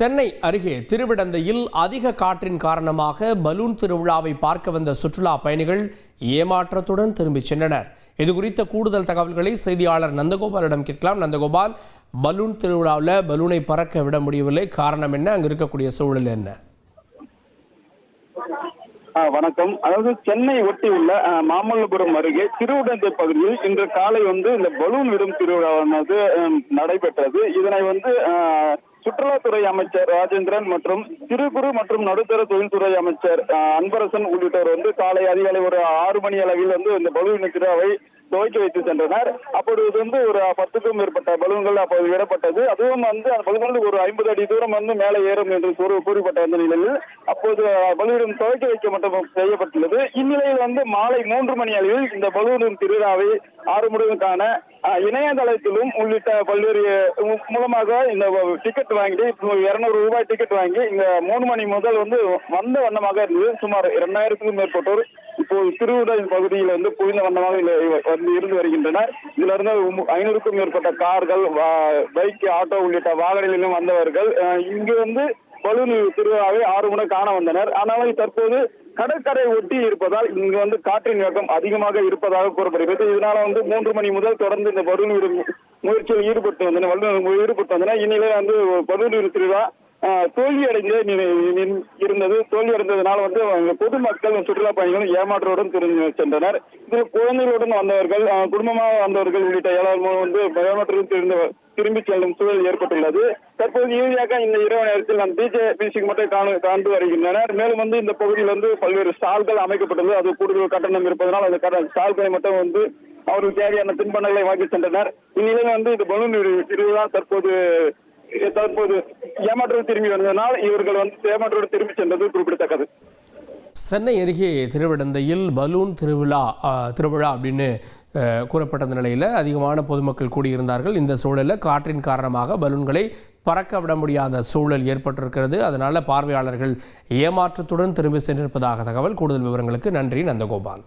சென்னை அருகே திருவிடந்தையில் அதிக காற்றின் காரணமாக பலூன் திருவிழாவை பார்க்க வந்த சுற்றுலா பயணிகள் ஏமாற்றத்துடன் திரும்பிச் சென்றனர். இது குறித்த கூடுதல் தகவல்களை செய்தியாளர் நந்தகோபாலிடம் கேட்கலாம். நந்தகோபால் பலூன் திருவிழாவில் பலூனை பறக்க விட முடியவில்லை. காரணம் என்ன? அங்கு இருக்கக்கூடிய சூழல் என்ன? வணக்கம். அதாவது சென்னை ஒட்டி உள்ள மாமல்லபுரம் அருகே திருவிடந்தை பகுதியில் இன்று காலை வந்து இந்த பலூன் விடும் திருவிழாவானது நடைபெற்றது. இதனை வந்து சுற்றுலாத்துறை அமைச்சர் ராஜேந்திரன் மற்றும் சிறு குறு மற்றும் நடுத்தர தொழில்துறை அமைச்சர் அன்பரசன் உள்ளிட்டோர் வந்து காலை அதிகாலை ஒரு ஆறு மணி அளவில் வந்து இந்த பலூன் திருவிழாவை துவைக்க வைத்து சென்றனர். அப்பொழுது வந்து ஒரு பத்துக்கும் மேற்பட்ட பலூன்கள் அப்போது விடப்பட்டது. அதுவும் வந்து அந்த பலூன்கள் ஒரு ஐம்பது அடி தூரம் வந்து மேலே ஏறும் என்று கூறு கூறப்பட்ட அந்த நிலையில் அப்போது பலூன் துவைக்க வைக்க மட்டும் செய்யப்பட்டுள்ளது. இந்நிலையில் வந்து மாலை மூன்று மணி அளவில் இந்த பலூனின் திருவிழாவை ஆறு ஆறுமுடுக்கான இணையதளத்திலும் உள்ளிட்ட பல்வேறு மூலமாக இந்த டிக்கெட் வாங்கிட்டு இருநூறு ரூபாய் டிக்கெட் வாங்கி இங்க மூணு மணி முதல் வந்து வந்த வண்ணமாக இருந்தது. சுமார் இரண்டாயிரத்துக்கும் மேற்பட்டோர் இப்போது திருவிடல் பகுதியில் வந்து புரிந்த வண்ணமாக வந்து இருந்து வருகின்றனர். இதுல இருந்து ஐநூறுக்கும் மேற்பட்ட கார்கள் பைக் ஆட்டோ உள்ளிட்ட வாகனங்களிலும் வந்தவர்கள் இங்கு வந்து பலூன் திருவிழாவை ஆறு முறை காண வந்தனர். ஆனாலும் தற்போது கடற்கரை ஒட்டி இருப்பதால் இங்கு வந்து காற்றின் வேகம் அதிகமாக இருப்பதாக கூறப்படுகிறது. இதனால வந்து மூன்று மணி முதல் தொடர்ந்து இந்த பலூன் முயற்சியில் ஈடுபட்டு வந்தன வல்லுநர்கள் ஈடுபட்டு வந்தன இந்நிலையில் வந்து பலூன் திருவிழா தோல்வி அடைந்து இருந்தது. தோல்வி அடைந்ததுனால வந்து அவங்க பொதுமக்கள் சுற்றுலா பயணிகள் ஏமாற்றோடும் திரும்பி சென்றனர். இதில் குழந்தைகளுடன் வந்தவர்கள் குடும்பமாக வந்தவர்கள் உள்ளிட்ட ஏழாயிரம் வந்து ஏமாற்றத்துடன் திரும்ப திரும்பி செல்லும் சூழல் ஏற்பட்டுள்ளது. தற்போது இறுதியாக இந்த இரவு நேரத்தில் நம் டிஜே மியூசிக் மட்டும் காண காண்டு வருகின்றனர். மேலும் வந்து இந்த பகுதியில் வந்து பல்வேறு ஸ்டால்கள் அமைக்கப்பட்டுள்ளது. அது கூடுதல் கட்டணம் இருப்பதனால் அந்த ஸ்டால்களை மட்டும் வந்து அவர்களுக்கு தேவையான தின்பண்டங்களை வாங்கி சென்றனர். இந்நிலையில் வந்து இந்த பலூன் திருவிழா தற்போது தற்போது ஏமாற்றத்தில் திரும்பி வந்ததனால் இவர்கள் வந்து ஏமாற்றோடு திரும்பி சென்றது குறிப்பிடத்தக்கது. சென்னை அருகே திருவிடந்தையில் பலூன் திருவிழா திருவிழா அப்படின்னு கூறப்பட்ட நிலையில் அதிகமான பொதுமக்கள் கூடியிருந்தார்கள். இந்த சூழலில் காற்றின் காரணமாக பலூன்களை பறக்க விட முடியாத சூழல் ஏற்பட்டிருக்கிறது. அதனால் பார்வையாளர்கள் ஏமாற்றத்துடன் திரும்பி சென்றிருப்பதாக தகவல். கூடுதல் விவரங்களுக்கு நன்றி நந்தகோபால்.